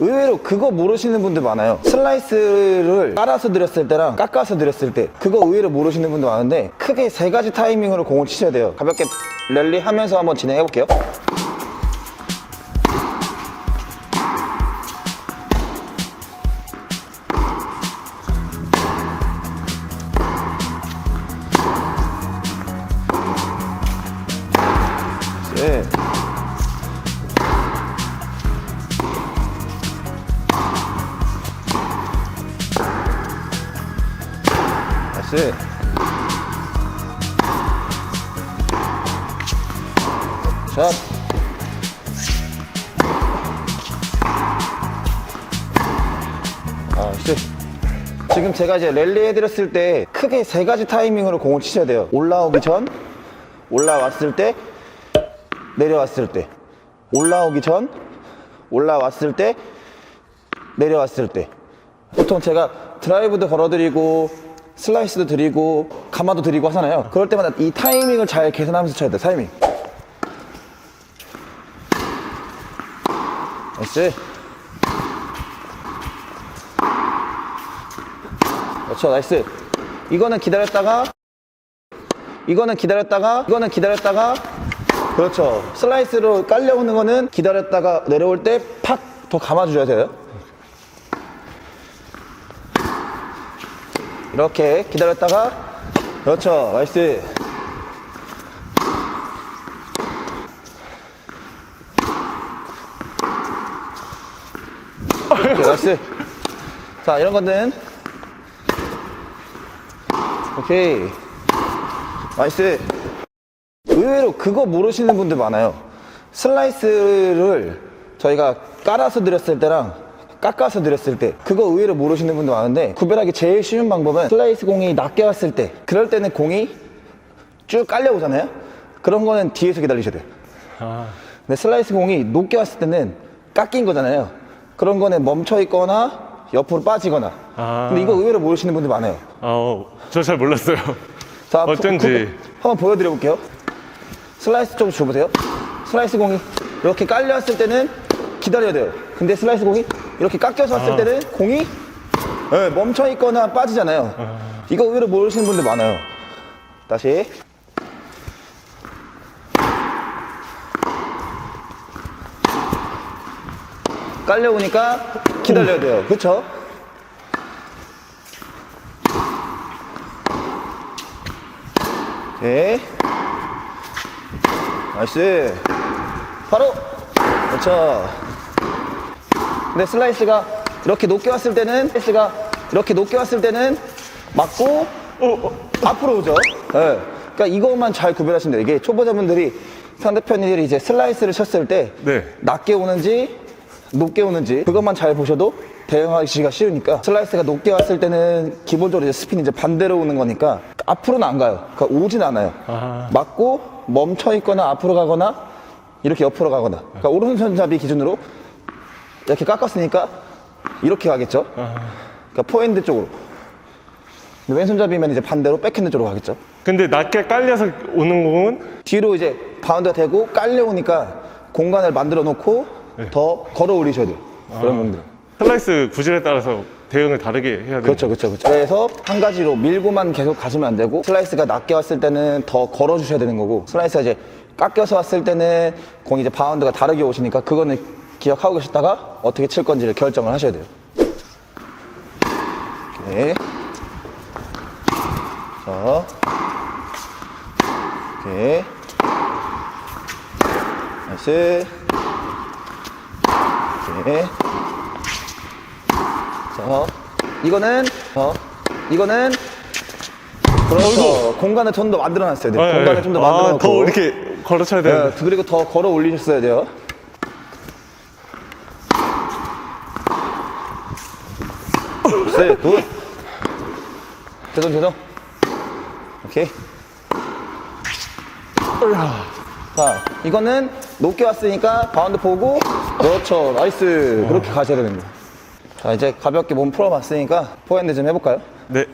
의외로 그거 모르시는 분들 많아요. 슬라이스를 깔아서 드렸을 때랑 깎아서 드렸을 때 그거 의외로 모르시는 분들 많은데 크게 세 가지 타이밍으로 공을 치셔야 돼요. 가볍게 랠리 하면서 한번 진행해 볼게요. 나이스. 샷. 아, 씨. 지금 제가 이제 랠리 해드렸을 때 크게 세 가지 타이밍으로 공을 치셔야 돼요. 올라오기 전, 올라왔을 때, 내려왔을 때. 올라오기 전, 올라왔을 때, 내려왔을 때. 보통 제가 드라이브도 걸어드리고 슬라이스도 드리고 가마도 드리고 하잖아요. 그럴 때마다 이 타이밍을 잘 계산하면서 쳐야 돼. 타이밍. 나이스. 그렇죠. 나이스. 이거는 기다렸다가 이거는 기다렸다가 이거는 기다렸다가 그렇죠. 슬라이스로 깔려오는 거는 기다렸다가 내려올 때 팍 더 감아주셔야 돼요. 이렇게 기다렸다가 그렇죠. 나이스. 오케이, 나이스. 자 이런 거는 오케이. 나이스. 의외로 그거 모르시는 분들 많아요. 슬라이스를 저희가 깔아서 드렸을 때랑 깎아서 드렸을 때 그거 의외로 모르시는 분들 많은데 구별하기 제일 쉬운 방법은 슬라이스 공이 낮게 왔을 때 그럴 때는 공이 쭉 깔려오잖아요 그런 거는 뒤에서 기다리셔야 돼요 아, 근데 슬라이스 공이 높게 왔을 때는 깎인 거잖아요 그런 거는 멈춰 있거나 옆으로 빠지거나 아. 근데 이거 의외로 모르시는 분들 많아요 어, 저잘 몰랐어요. 자, 어쩐지. 구- 한번 보여드려 볼게요. 슬라이스 좀 줘보세요. 슬라이스 공이 이렇게 깔려왔을 때는 기다려야 돼요. 근데 슬라이스 공이 이렇게 깎여서 왔을 아. 때는 공이 예, 멈춰 있거나 빠지잖아요. 아. 이거 의외로 모르시는 분들 많아요. 다시. 깔려오니까 기다려야 돼요. 그렇죠? 오케이. 나이스. 바로. 그렇죠. 근데 슬라이스가 이렇게 높게 왔을 때는, 슬라이스가 이렇게 높게 왔을 때는 맞고, 앞으로 오죠. 예. 그러니까 이것만 잘 구별하시면 돼요. 이게 초보자분들이 상대편들이 이제 슬라이스를 쳤을 때 네. 낮게 오는지 높게 오는지 그것만 잘 보셔도 대응하기가 쉬우니까 슬라이스가 높게 왔을 때는 기본적으로 이제 스핀이 이제 반대로 오는 거니까 앞으로는 안 가요. 그러니까 오진 않아요. 아. 맞고 멈춰 있거나 앞으로 가거나 이렇게 옆으로 가거나 그러니까 오른손잡이 기준으로 이렇게 깎았으니까 이렇게 가겠죠. 그러니까 포핸드 쪽으로. 근데 왼손잡이면 이제 반대로 백핸드 쪽으로 가겠죠. 근데 낮게 깔려서 오는 공은 뒤로 이제 바운드가 되고 깔려오니까 공간을 만들어 놓고 더 걸어 올리셔야 돼요. 그런 공들. 슬라이스 구질에 따라서 대응을 다르게 해야 돼요. 그렇죠, 그렇죠, 그렇죠. 그래서 한 가지로 밀고만 계속 가시면 안 되고 슬라이스가 낮게 왔을 때는 더 걸어 주셔야 되는 거고 슬라이스가 이제 깎여서 왔을 때는 공이 이제 바운드가 다르게 오시니까 그거는 기억하고 계셨다가 어떻게 칠 건지를 결정을 하셔야 돼요. 오케이. 자. 오케이. 나이스. 오케이. 자, 이거는, 어, 이거는, 그렇죠. 공간을 좀 더 만들어 놨어야 돼요. 아, 공간을 예. 좀더 아, 만들어 놓고. 더 이렇게 걸어쳐야 돼요. 예, 그리고 더 걸어 올리셨어야 돼요. 네, 굿. 죄송, 죄송. 오케이. 자, 이거는 높게 왔으니까 바운드 보고, 그렇죠. 나이스. 그렇게 가셔야 거예요. 자, 이제 가볍게 몸 풀어봤으니까 포핸드 좀 해볼까요? 네.